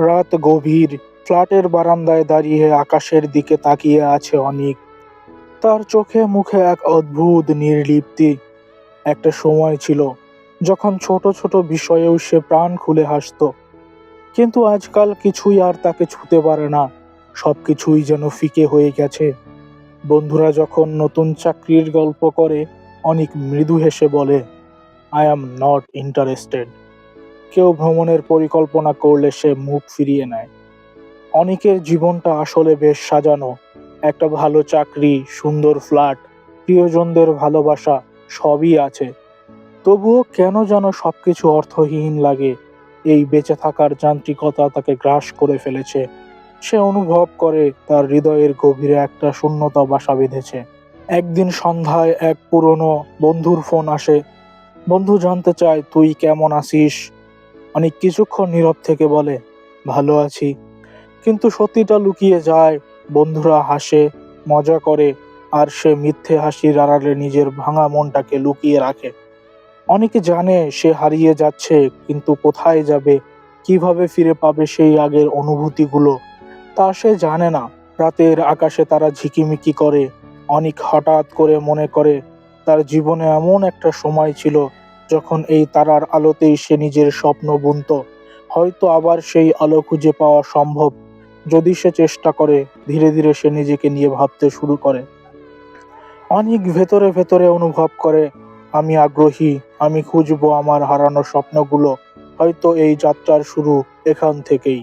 রাত গভীর, ফ্ল্যাটের বারান্দায় দাঁড়িয়ে আকাশের দিকে তাকিয়ে আছে অনিক। তার চোখে মুখে এক অদ্ভুত নির্লিপ্তি। একটা সময় ছিল যখন ছোট ছোট বিষয়েও সে প্রাণ খুলে হাসতো। কিন্তু আজকাল কিছুই আর তাকে ছুতে পারে না। সব কিছুই যেন ফিকে হয়ে গেছে। বন্ধুরা যখন নতুন চাকরির গল্প করে, অনেক মৃদু হেসে বলে আই অ্যাম নট ইন্টারেস্টেড কেউ ভ্রমণের পরিকল্পনা করলে সে মুখ ফিরিয়ে নেয়। অনেকের জীবনটা আসলে বেশ সাজানো। একটা ভালো চাকরি, সুন্দর ফ্ল্যাট, প্রিয়জনদের ভালোবাসা, সবই আছে। তবুও কেন যেন সবকিছু অর্থহীন লাগে। এই বেঁচে থাকার যান্ত্রিকতা তাকে গ্রাস করে ফেলেছে। সে অনুভব করে তার হৃদয়ের গভীরে একটা শূন্যতা বাসা বেঁধেছে। একদিন সন্ধ্যায় এক পুরনো বন্ধুর ফোন আসে। বন্ধু, জানতে চায় তুই কেমন আছিস? অনেক কিছুক্ষণ নীরব থেকে বলে, ভালো আছি। কিন্তু সত্যিটা লুকিয়ে যায়, বন্ধুরা হাসে, মজা করে, আর সে মিথ্যে হাসির আড়ালে নিজের ভাঙা মনটাকে লুকিয়ে রাখে। অনেকে জানে সে হারিয়ে যাচ্ছে, কিন্তু কোথায় যাবে, কীভাবে ফিরে পাবে সেই আগের অনুভূতিগুলো, তা সে জানে না। রাতের আকাশে তারা ঝিকিমিকি করে, অনেক হঠাৎ করে মনে করে, তার জীবনে এমন একটা সময় ছিল যখন এই তারার আলোতেই সে নিজের স্বপ্ন বুনত, হয়তো আবার সেই আলো খুঁজে পাওয়া সম্ভব। যদি সে চেষ্টা করে, ধীরে ধীরে সে নিজেকে নিয়ে ভাবতে শুরু করে। অনেক ভেতরে ভেতরে অনুভব করে, আমি আগ্রহী, আমি খুঁজবো আমার হারানো স্বপ্নগুলো, হয়তো এই যাত্রার শুরু এখান থেকেই।